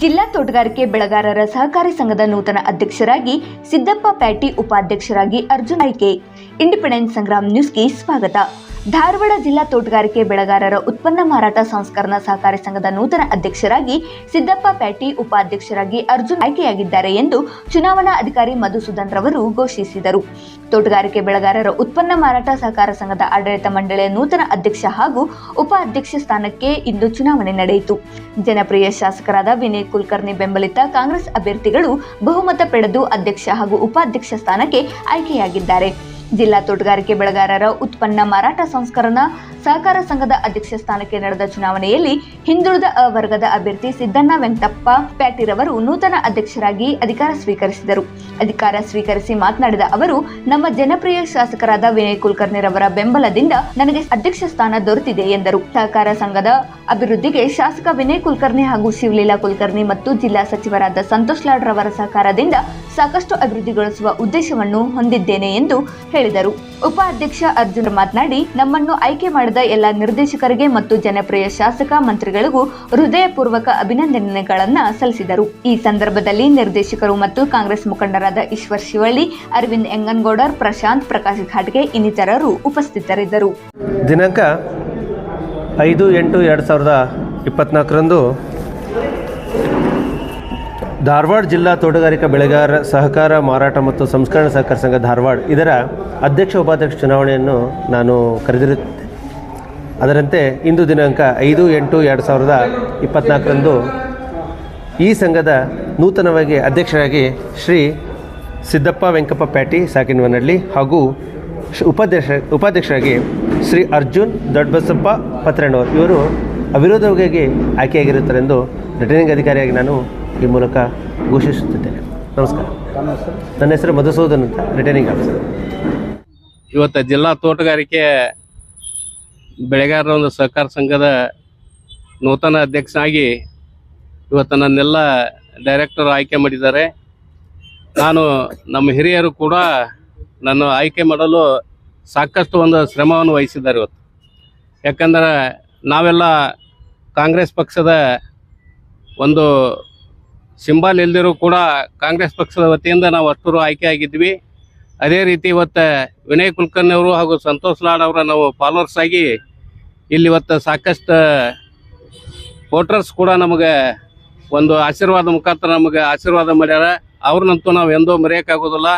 ಜಿಲ್ಲಾ ತೋಟಗಾರಿಕೆ ಬೆಳೆಗಾರರ ಸಹಕಾರಿ ಸಂಘದ ನೂತನ ಅಧ್ಯಕ್ಷರಾಗಿ ಸಿದ್ದಪ್ಪ ಪ್ಯಾಟಿ ಉಪಾಧ್ಯಕ್ಷರಾಗಿ ಅರ್ಜುನ್ ಆಯ್ಕೆ ಇಂಡಿಪೆಂಡೆನ್ಸ್ ಸಂಗ್ರಾಮ್ ನ್ಯೂಸ್ಗೆ ಸ್ವಾಗತ. ಧಾರವಾಡ ಜಿಲ್ಲಾ ತೋಟಗಾರಿಕೆ ಬೆಳೆಗಾರರ ಉತ್ಪನ್ನ ಮಾರಾಟ ಸಂಸ್ಕರಣಾ ಸಹಕಾರಿ ಸಂಘದ ನೂತನ ಅಧ್ಯಕ್ಷರಾಗಿ ಸಿದ್ದಪ್ಪ ಪ್ಯಾಟಿ ಉಪಾಧ್ಯಕ್ಷರಾಗಿ ಅರ್ಜುನ್ ಆಯ್ಕೆಯಾಗಿದ್ದಾರೆ ಎಂದು ಚುನಾವಣಾ ಅಧಿಕಾರಿ ಮಧುಸೂದನ್ ರವರು ಘೋಷಿಸಿದರು. ತೋಟಗಾರಿಕೆ ಬೆಳೆಗಾರರ ಉತ್ಪನ್ನ ಮಾರಾಟ ಸಹಕಾರ ಸಂಘದ ಆಡಳಿತ ಮಂಡಳಿಯ ನೂತನ ಅಧ್ಯಕ್ಷ ಹಾಗೂ ಉಪಾಧ್ಯಕ್ಷ ಸ್ಥಾನಕ್ಕೆ ಇಂದು ಚುನಾವಣೆ ನಡೆಯಿತು. ಜನಪ್ರಿಯ ಶಾಸಕರಾದ ವಿನಯ್ ಕುಲಕರ್ಣಿ ಬೆಂಬಲಿತ ಕಾಂಗ್ರೆಸ್ ಅಭ್ಯರ್ಥಿಗಳು ಬಹುಮತ ಪಡೆದು ಅಧ್ಯಕ್ಷ ಹಾಗೂ ಉಪಾಧ್ಯಕ್ಷ ಸ್ಥಾನಕ್ಕೆ ಆಯ್ಕೆಯಾಗಿದ್ದಾರೆ. ಜಿಲ್ಲಾ ತೋಟಗಾರಿಕೆ ಬೆಳೆಗಾರರ ಉತ್ಪನ್ನ ಮಾರಾಟ ಸಂಸ್ಕರಣ ಸಹಕಾರ ಸಂಘದ ಅಧ್ಯಕ್ಷ ಸ್ಥಾನಕ್ಕೆ ನಡೆದ ಚುನಾವಣೆಯಲ್ಲಿ ಹಿಂದುಳಿದ ವರ್ಗದ ಅಭ್ಯರ್ಥಿ ಸಿದ್ದಣ್ಣ ವೆಂಕಟಪ್ಪ ಪ್ಯಾಟಿರವರು ನೂತನ ಅಧ್ಯಕ್ಷರಾಗಿ ಅಧಿಕಾರ ಸ್ವೀಕರಿಸಿದರು. ಅಧಿಕಾರ ಸ್ವೀಕರಿಸಿ ಮಾತನಾಡಿದ ಅವರು, ನಮ್ಮ ಜನಪ್ರಿಯ ಶಾಸಕರಾದ ವಿನಯ್ ಕುಲಕರ್ಣಿರವರ ಬೆಂಬಲದಿಂದ ನನಗೆ ಅಧ್ಯಕ್ಷ ಸ್ಥಾನ ದೊರೆತಿದೆ ಎಂದರು. ಸಹಕಾರ ಸಂಘದ ಅಭಿವೃದ್ಧಿಗೆ ಶಾಸಕ ವಿನಯ್ ಕುಲಕರ್ಣಿ ಹಾಗೂ ಶಿವಲೀಲಾ ಕುಲಕರ್ಣಿ ಮತ್ತು ಜಿಲ್ಲಾ ಸಚಿವರಾದ ಸಂತೋಷ್ ಲಾಡ್ ರವರ ಸಹಕಾರದಿಂದ ಸಾಕಷ್ಟು ಅಭಿವೃದ್ಧಿಗೊಳಿಸುವ ಉದ್ದೇಶವನ್ನು ಹೊಂದಿದ್ದೇನೆ ಎಂದು ಹೇಳಿದರು. ಉಪಾಧ್ಯಕ್ಷ ಅರ್ಜುನ್ ಮಾತನಾಡಿ, ನಮ್ಮನ್ನು ಆಯ್ಕೆ ಮಾಡಿದ ಎಲ್ಲ ನಿರ್ದೇಶಕರಿಗೆ ಮತ್ತು ಜನಪ್ರಿಯ ಶಾಸಕ ಮಂತ್ರಿಗಳಿಗೂ ಹೃದಯಪೂರ್ವಕ ಅಭಿನಂದನೆಗಳನ್ನು ಸಲ್ಲಿಸಿದರು. ಈ ಸಂದರ್ಭದಲ್ಲಿ ನಿರ್ದೇಶಕರು ಮತ್ತು ಕಾಂಗ್ರೆಸ್ ಮುಖಂಡರಾದ ಈಶ್ವರ್ ಶಿವಳ್ಳಿ, ಅರವಿಂದ್ ಎಂಗನ್ಗೌಡರ್, ಪ್ರಶಾಂತ್ ಪ್ರಕಾಶ್ ಘಾಟ್ಗೆ ಇನ್ನಿತರರು ಉಪಸ್ಥಿತರಿದ್ದರು. ದಿನಾಂಕ ಐದು ಎಂಟು ಎರಡು ಸಾವಿರದ ಇಪ್ಪತ್ನಾಲ್ಕರಂದು ಧಾರವಾಡ ಜಿಲ್ಲಾ ತೋಟಗಾರಿಕಾ ಬೆಳೆಗಾರ ಸಹಕಾರ, ಮಾರಾಟ ಮತ್ತು ಸಂಸ್ಕರಣ ಸಹಕಾರ ಸಂಘ ಧಾರವಾಡ ಇದರ ಅಧ್ಯಕ್ಷ, ಉಪಾಧ್ಯಕ್ಷ ಚುನಾವಣೆಯನ್ನು ನಾನು ಕರೆದಿರುತ್ತೇನೆ. ಅದರಂತೆ ಇಂದು ದಿನಾಂಕ ಐದು ಎಂಟು ಎರಡು ಸಾವಿರದ ಇಪ್ಪತ್ನಾಲ್ಕರಂದು ಈ ಸಂಘದ ನೂತನವಾಗಿ ಅಧ್ಯಕ್ಷರಾಗಿ ಶ್ರೀ ಸಿದ್ದಪ್ಪ ವೆಂಕಪ್ಪ ಪ್ಯಾಟಿ ಸಾಕಿನವನಹಳ್ಳಿ ಹಾಗೂ ಉಪಾಧ್ಯಕ್ಷ, ಉಪಾಧ್ಯಕ್ಷರಾಗಿ ಶ್ರೀ ಅರ್ಜುನ್ ದೊಡ್ಡಬಸಪ್ಪ ಪತ್ರಣ್ಣವರು ಇವರು ಅವಿರೋಧವಾಗಿ ಆಯ್ಕೆಯಾಗಿರುತ್ತಾರೆಂದು ರಿಟರ್ನಿಂಗ್ ಅಧಿಕಾರಿಯಾಗಿ ನಾನು ಈ ಮೂಲಕ ಘೋಷಿಸುತ್ತಿದ್ದೇನೆ. ನಮಸ್ಕಾರ. ನನ್ನ ಹೆಸರು ಮಧುಸೂದನ್ ಅಂತ ರಿಟರ್ನಿಂಗ್ ಆಫೀಸರ್. ಇವತ್ತು ಜಿಲ್ಲಾ ತೋಟಗಾರಿಕೆ ಬೆಳೆಗಾರರ ಒಂದು ಸಹಕಾರ ಸಂಘದ ನೂತನ ಅಧ್ಯಕ್ಷನಾಗಿ ಇವತ್ತು ನನ್ನೆಲ್ಲ ಡೈರೆಕ್ಟರ್ ಆಯ್ಕೆ ಮಾಡಿದ್ದಾರೆ. ನಾನು ನಮ್ಮ ಹಿರಿಯರು ಕೂಡ ನನ್ನ ಆಯ್ಕೆ ಮಾಡಲು ಸಾಕಷ್ಟು ಒಂದು ಶ್ರಮವನ್ನು ವಹಿಸಿದ್ದಾರೆ ಇವತ್ತು. ಯಾಕಂದ್ರೆ ನಾವೆಲ್ಲ ಕಾಂಗ್ರೆಸ್ ಪಕ್ಷದ ಒಂದು ಸಿಂಬಲ್ ಇಲ್ದಿರೂ ಕೂಡ ಕಾಂಗ್ರೆಸ್ ಪಕ್ಷದ ವತಿಯಿಂದ ನಾವು ಅಷ್ಟರು ಆಯ್ಕೆ ಆಗಿದ್ವಿ. ಅದೇ ರೀತಿ ಇವತ್ತು ವಿನಯ್ ಕುಲಕರ್ಣಿ ಅವರು ಹಾಗೂ ಸಂತೋಷ್ ಲಾಡ್ ಅವರ ನಾವು ಫಾಲೋವರ್ಸ್ ಆಗಿ ಇಲ್ಲಿ ಇವತ್ತು ಸಾಕಷ್ಟು ವೋಟರ್ಸ್ ಕೂಡ ನಮಗೆ ಒಂದು ಆಶೀರ್ವಾದ ಮುಖಾಂತರ ನಮಗೆ ಆಶೀರ್ವಾದ ಮಾಡ್ಯಾರ. ಅವ್ರನ್ನಂತೂ ನಾವು ಎಂದೂ ಮರೆಯೋಕ್ಕಾಗೋದಿಲ್ಲ.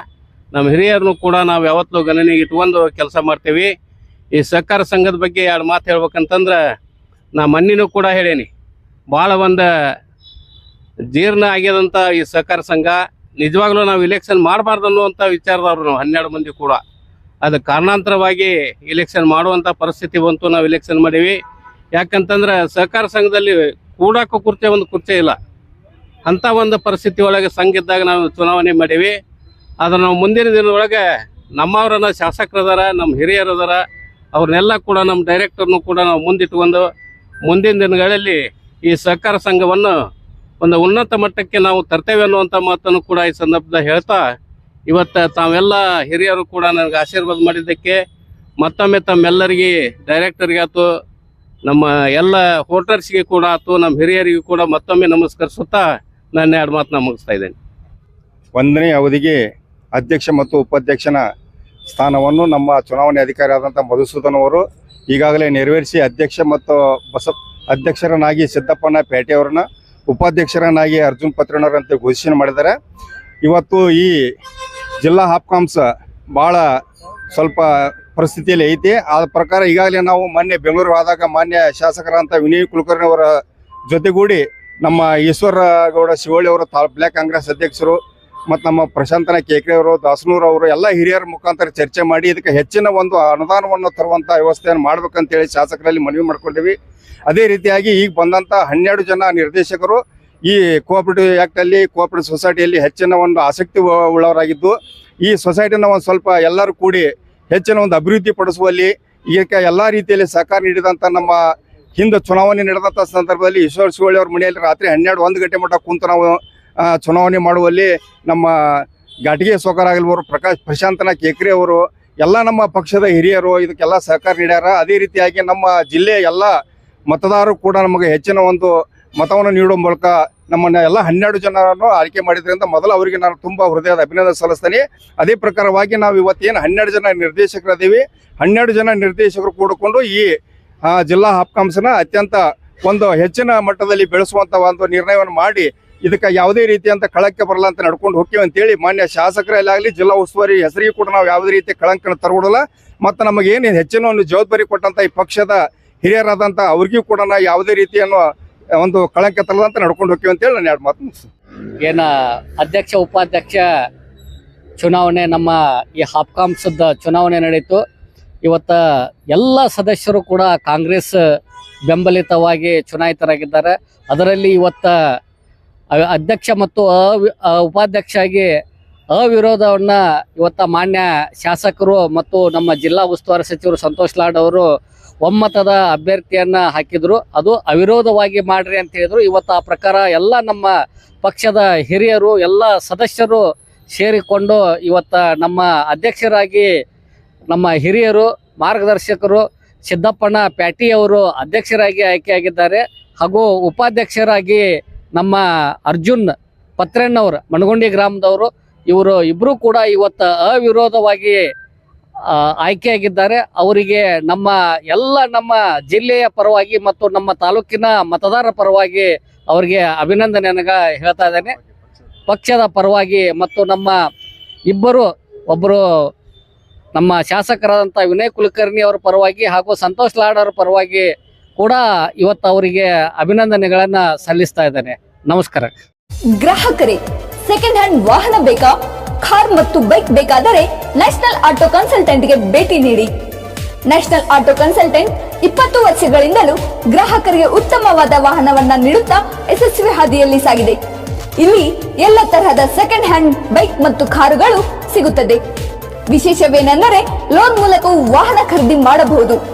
ನಮ್ಮ ಹಿರಿಯರನ್ನು ಕೂಡ ನಾವು ಯಾವತ್ತೂ ಗಣನೆಗೆ ಇಟ್ಕೊಂಡು ಕೆಲಸ ಮಾಡ್ತೀವಿ. ಈ ಸಹಕಾರ ಸಂಘದ ಬಗ್ಗೆ ಎರಡು ಮಾತು ಹೇಳ್ಬೇಕಂತಂದ್ರೆ, ನಾ ಮಣ್ಣಿನೂ ಕೂಡ ಹೇಳೇನಿ. ಭಾಳ ಒಂದು ಜೀರ್ಣ ಆಗ್ಯದಂಥ ಈ ಸಹಕಾರ ಸಂಘ, ನಿಜವಾಗ್ಲೂ ನಾವು ಇಲೆಕ್ಷನ್ ಮಾಡಬಾರ್ದು ಅನ್ನುವಂಥ ವಿಚಾರದವ್ರು ನಾವು ಹನ್ನೆರಡು ಮಂದಿ ಕೂಡ. ಅದು ಕಾರಣಾಂತರವಾಗಿ ಇಲೆಕ್ಷನ್ ಮಾಡುವಂಥ ಪರಿಸ್ಥಿತಿ ಬಂತು, ನಾವು ಇಲೆಕ್ಷನ್ ಮಾಡೀವಿ. ಯಾಕಂತಂದ್ರೆ, ಸಹಕಾರ ಸಂಘದಲ್ಲಿ ಕೂಡಕ್ಕೂ ಕುರ್ಚೆ, ಒಂದು ಕುರ್ಚೆ ಇಲ್ಲ. ಅಂಥ ಒಂದು ಪರಿಸ್ಥಿತಿ ಒಳಗೆ ಸಂಘ ಇದ್ದಾಗ ನಾವು ಚುನಾವಣೆ ಮಾಡೀವಿ. ಆದ್ರೆ ನಾವು ಮುಂದಿನ ದಿನದೊಳಗೆ ನಮ್ಮವರನ್ನ ಶಾಸಕರದಾರ, ನಮ್ಮ ಹಿರಿಯರದಾರ ಅವ್ರನ್ನೆಲ್ಲ ಕೂಡ ನಮ್ಮ ಡೈರೆಕ್ಟರ್ನು ಕೂಡ ನಾವು ಮುಂದಿಟ್ಟುಕೊಂಡು ಮುಂದಿನ ದಿನಗಳಲ್ಲಿ ಈ ಸಹಕಾರ ಸಂಘವನ್ನು ಒಂದು ಉನ್ನತ ಮಟ್ಟಕ್ಕೆ ನಾವು ತರ್ತೇವೆ ಅನ್ನುವಂಥ ಮಾತನ್ನು ಕೂಡ ಈ ಸಂದರ್ಭದಲ್ಲಿ ಹೇಳ್ತಾ, ಇವತ್ತು ತಾವೆಲ್ಲ ಹಿರಿಯರು ಕೂಡ ನನಗೆ ಆಶೀರ್ವಾದ ಮಾಡಿದ್ದಕ್ಕೆ ಮತ್ತೊಮ್ಮೆ ತಮ್ಮೆಲ್ಲರಿಗೆ ಡೈರೆಕ್ಟರ್ಗೆ ಆಯ್ತು, ನಮ್ಮ ಎಲ್ಲ ಹೋಟರ್ಸ್ಗೆ ಕೂಡ ಆಯ್ತು, ನಮ್ಮ ಹಿರಿಯರಿಗೆ ಕೂಡ ಮತ್ತೊಮ್ಮೆ ನಮಸ್ಕರಿಸುತ್ತಾ ನಾನು ಎರಡು ಮಾತನ್ನ ಮುಗಿಸ್ತಾ ಇದ್ದೇನೆ. ಒಂದನೇ ಅವಧಿಗೆ ಅಧ್ಯಕ್ಷ ಮತ್ತು ಉಪಾಧ್ಯಕ್ಷನ ಸ್ಥಾನವನ್ನು ನಮ್ಮ ಚುನಾವಣೆ ಅಧಿಕಾರಿ ಆದಂಥ ಮಧುಸೂದನ್ ಅವರು ಈಗಾಗಲೇ ನೆರವೇರಿಸಿ ಅಧ್ಯಕ್ಷ ಮತ್ತು ಬಸ, ಅಧ್ಯಕ್ಷರನ್ನಾಗಿ ಸಿದ್ದಪ್ಪನ ಪೇಟೆಯವರನ್ನ ಉಪಾಧ್ಯಕ್ಷರನ್ನಾಗಿ ಅರ್ಜುನ್ ಪತ್ರಣ್ಣರಂತೆ ಘೋಷಣೆ ಮಾಡಿದ್ದಾರೆ. ಇವತ್ತು ಈ ಜಿಲ್ಲಾ ಹಾಪ್ಕಾಮ್ಸ್ ಭಾಳ ಸ್ವಲ್ಪ ಪರಿಸ್ಥಿತಿಯಲ್ಲಿ ಐತಿ. ಆದ ಪ್ರಕಾರ ಈಗಾಗಲೇ ನಾವು ಮೊನ್ನೆ ಬೆಂಗಳೂರು ಆದಾಗ ಮಾನ್ಯ ಶಾಸಕರಂತ ವಿನಯ್ ಕುಲಕರ್ಣಿ ಅವರ ಜೊತೆಗೂಡಿ ನಮ್ಮ ಈಶ್ವರ ಗೌಡ ಶಿವಳ್ಳಿ ಅವರು ತಾ ಬ್ಲಾಕ್ ಕಾಂಗ್ರೆಸ್ ಅಧ್ಯಕ್ಷರು ಮತ್ತು ನಮ್ಮ ಪ್ರಶಾಂತನ ಕೇಕ್ರೆ ಅವರು ದಾಸನೂರ್ ಅವರು ಎಲ್ಲ ಹಿರಿಯರ ಮುಖಾಂತರ ಚರ್ಚೆ ಮಾಡಿ ಇದಕ್ಕೆ ಹೆಚ್ಚಿನ ಒಂದು ಅನುದಾನವನ್ನು ತರುವಂಥ ವ್ಯವಸ್ಥೆಯನ್ನು ಮಾಡ್ಬೇಕಂತೇಳಿ ಶಾಸಕರಲ್ಲಿ ಮನವಿ ಮಾಡ್ಕೊಂಡಿವಿ. ಅದೇ ರೀತಿಯಾಗಿ ಈಗ ಬಂದಂಥ ಹನ್ನೆರಡು ಜನ ನಿರ್ದೇಶಕರು ಈ ಕೋಆಪರೇಟಿವ್ ಆ್ಯಕ್ಟಲ್ಲಿ ಕೋಆಪರೇಟಿವ್ ಸೊಸೈಟಿಯಲ್ಲಿ ಹೆಚ್ಚಿನ ಒಂದು ಆಸಕ್ತಿ ಉಳ್ಳವರಾಗಿದ್ದು, ಈ ಸೊಸೈಟಿನ ಒಂದು ಸ್ವಲ್ಪ ಎಲ್ಲರೂ ಕೂಡಿ ಹೆಚ್ಚಿನ ಒಂದು ಅಭಿವೃದ್ಧಿ ಪಡಿಸುವಲ್ಲಿ ಇದಕ್ಕೆ ಎಲ್ಲ ರೀತಿಯಲ್ಲಿ ಸಹಕಾರ ನೀಡಿದಂಥ ನಮ್ಮ ಹಿಂದೆ ಚುನಾವಣೆ ನಡೆದಂಥ ಸಂದರ್ಭದಲ್ಲಿ ಈಶ್ವರ ಶಿವಳ್ಳಿ ಅವ್ರ ಮನೆಯಲ್ಲಿ ರಾತ್ರಿ ಹನ್ನೆರಡು, ಒಂದು ಗಂಟೆ ಮಟ್ಟ ಕುಂತು ನಾವು ಚುನಾವಣೆ ಮಾಡುವಲ್ಲಿ ನಮ್ಮ ಘಾಟಿಗೆ ಸೋಕರ್ ಆಗಿಲ್ವರು ಪ್ರಕಾಶ್ ಪ್ರಶಾಂತನ ಕೇಕ್ರಿ ಅವರು, ಎಲ್ಲ ನಮ್ಮ ಪಕ್ಷದ ಹಿರಿಯರು, ಇದಕ್ಕೆಲ್ಲ ಸಹಕಾರ ನೀಡ್ಯಾರ. ಅದೇ ರೀತಿಯಾಗಿ ನಮ್ಮ ಜಿಲ್ಲೆಯ ಎಲ್ಲ ಮತದಾರರು ಕೂಡ ನಮಗೆ ಹೆಚ್ಚಿನ ಒಂದು ಮತವನ್ನು ನೀಡುವ ಮೂಲಕ ನಮ್ಮನ್ನ ಎಲ್ಲ ಹನ್ನೆರಡು ಜನರನ್ನು ಆಯ್ಕೆ ಮಾಡಿದ್ರಿಂದ ಮೊದಲು ಅವರಿಗೆ ನಾನು ತುಂಬಾ ಹೃದಯದ ಅಭಿನಂದನೆ ಸಲ್ಲಿಸ್ತೇನೆ. ಅದೇ ಪ್ರಕಾರವಾಗಿ ನಾವು ಇವತ್ತೇನು ಹನ್ನೆರಡು ಜನ ನಿರ್ದೇಶಕರಿದ್ದೀವಿ. ಹನ್ನೆರಡು ಜನ ನಿರ್ದೇಶಕರು ಕೂಡಿಕೊಂಡು ಈ ಜಿಲ್ಲಾ ಹಾಪ್ಕಾಮ್ಸ್ನ ಅತ್ಯಂತ ಒಂದು ಹೆಚ್ಚಿನ ಮಟ್ಟದಲ್ಲಿ ಬೆಳೆಸುವಂತ ಒಂದು ನಿರ್ಣಯವನ್ನು ಮಾಡಿ ಇದಕ್ಕೆ ಯಾವುದೇ ರೀತಿಯಂತ ಕಳಕ್ಕೆ ಬರಲ್ಲ ಅಂತ ನಡ್ಕೊಂಡು ಹೋಗ್ತೀವಿ ಅಂತೇಳಿ ಮಾನ್ಯ ಶಾಸಕರಲ್ಲಾಗಲಿ ಜಿಲ್ಲಾ ಉಸ್ತುವಾರಿ ಹೆಸರಿಗೆ ಕೂಡ ನಾವು ಯಾವುದೇ ರೀತಿ ಕಳಂಕನ ತರಬಿಡಲ್ಲ ಮತ್ತು ನಮಗೆ ಏನು ಹೆಚ್ಚಿನ ಒಂದು ಜವಾಬ್ದಾರಿ ಕೊಟ್ಟಂತ ಈ ಪಕ್ಷದ ಹಿರಿಯರಾದಂಥ ಅವ್ರಿಗೂ ಕೂಡ ಯಾವುದೇ ರೀತಿಯನ್ನು ಒಂದು ಕಳಂಕ ಅಂತ ನಡ್ಕೊಂಡು ಹೋಗ್ತೀವಿ ಅಂತೇಳಿ ನಾನು ಎರಡು ಮಾತು ಮುಗಿಸ್ತೀನಿ. ಏನ ಅಧ್ಯಕ್ಷ, ಉಪಾಧ್ಯಕ್ಷ ಚುನಾವಣೆ ನಮ್ಮ ಈ ಹಾಪ್ಕಾಂಸದ ಚುನಾವಣೆ ನಡೀತು. ಇವತ್ತ ಎಲ್ಲ ಸದಸ್ಯರು ಕೂಡ ಕಾಂಗ್ರೆಸ್ ಬೆಂಬಲಿತವಾಗಿ ಚುನಾಯಿತರಾಗಿದ್ದಾರೆ. ಅದರಲ್ಲಿ ಇವತ್ತ ಅಧ್ಯಕ್ಷ ಮತ್ತು ಅವಿ- ಅ- ಉಪಾಧ್ಯಕ್ಷ ಆಗಿ ಅವಿರೋಧವನ್ನ ಇವತ್ತ ಮಾನ್ಯ ಶಾಸಕರು ಮತ್ತು ನಮ್ಮ ಜಿಲ್ಲಾ ಉಸ್ತುವಾರಿ ಸಚಿವರು ಸಂತೋಷ್ ಲಾಡ್ ಅವರು ಒಮ್ಮತದ ಅಭ್ಯರ್ಥಿಯನ್ನ ಹಾಕಿದ್ರು. ಅದು ಅವಿರೋಧವಾಗಿ ಮಾಡ್ರಿ ಅಂತ ಹೇಳಿದ್ರು. ಇವತ್ತು ಆ ಪ್ರಕಾರ ಎಲ್ಲ ನಮ್ಮ ಪಕ್ಷದ ಹಿರಿಯರು, ಎಲ್ಲ ಸದಸ್ಯರು ಸೇರಿಕೊಂಡು ಇವತ್ತ ನಮ್ಮ ಅಧ್ಯಕ್ಷರಾಗಿ ನಮ್ಮ ಹಿರಿಯರು, ಮಾರ್ಗದರ್ಶಕರು ಸಿದ್ದಪ್ಪಣ್ಣ ಪ್ಯಾಟಿಯವರು ಅಧ್ಯಕ್ಷರಾಗಿ ಆಯ್ಕೆಯಾಗಿದ್ದಾರೆ. ಹಾಗೂ ಉಪಾಧ್ಯಕ್ಷರಾಗಿ ನಮ್ಮ ಅರ್ಜುನ್ ಪತ್ರಣ್ಣವರು ಮಣಗುಂಡಿ ಗ್ರಾಮದವರು, ಇವರು ಇಬ್ಬರು ಕೂಡ ಇವತ್ತು ಅವಿರೋಧವಾಗಿ ಆಯ್ಕೆಯಾಗಿದ್ದಾರೆ. ಅವರಿಗೆ ನಮ್ಮ ಎಲ್ಲ ನಮ್ಮ ಜಿಲ್ಲೆಯ ಪರವಾಗಿ ಮತ್ತು ನಮ್ಮ ತಾಲೂಕಿನ ಮತದಾರರ ಪರವಾಗಿ ಅವರಿಗೆ ಅಭಿನಂದನೆಯನ್ನ ಹೇಳ್ತಾ ಇದ್ದೇನೆ. ಪಕ್ಷದ ಪರವಾಗಿ ಮತ್ತು ನಮ್ಮ ಇಬ್ಬರು ಒಬ್ಬರು ನಮ್ಮ ಶಾಸಕರಾದಂಥ ವಿನಯ್ ಕುಲಕರ್ಣಿ ಅವರ ಪರವಾಗಿ ಹಾಗೂ ಸಂತೋಷ್ ಲಾಡ್ ಅವರ ಪರವಾಗಿ ಕೂಡ ಇವತ್ತು ಅವರಿಗೆ ಅಭಿನಂದನೆಗಳನ್ನ ಸಲ್ಲಿಸ್ತಾ ಇದ್ದೇನೆ. ನಮಸ್ಕಾರ. ಗ್ರಾಹಕರೇ ಸೆಕೆಂಡ್ ಹ್ಯಾಂಡ್ ವಾಹನ ಬೇಕಾ? ಕಾರ್ ಮತ್ತು ಬೈಕ್ ಬೇಕಾದರೆ ನ್ಯಾಷನಲ್ ಆಟೋ ಕನ್ಸಲ್ಟೆಂಟ್ಗೆ ಭೇಟಿ ನೀಡಿ. ನ್ಯಾಷನಲ್ ಆಟೋ ಕನ್ಸಲ್ಟೆಂಟ್ ಇಪ್ಪತ್ತು ವರ್ಷಗಳಿಂದಲೂ ಗ್ರಾಹಕರಿಗೆ ಉತ್ತಮವಾದ ವಾಹನವನ್ನ ನೀಡುತ್ತಾ ಯಶಸ್ವಿ ಹಾದಿಯಲ್ಲಿ ಸಾಗಿದೆ. ಇಲ್ಲಿ ಎಲ್ಲ ತರಹದ ಸೆಕೆಂಡ್ ಹ್ಯಾಂಡ್ ಬೈಕ್ ಮತ್ತು ಕಾರುಗಳು ಸಿಗುತ್ತದೆ. ವಿಶೇಷವೇನೆಂದರೆ ಲೋನ್ ಮೂಲಕವೂ ವಾಹನ ಖರೀದಿ ಮಾಡಬಹುದು.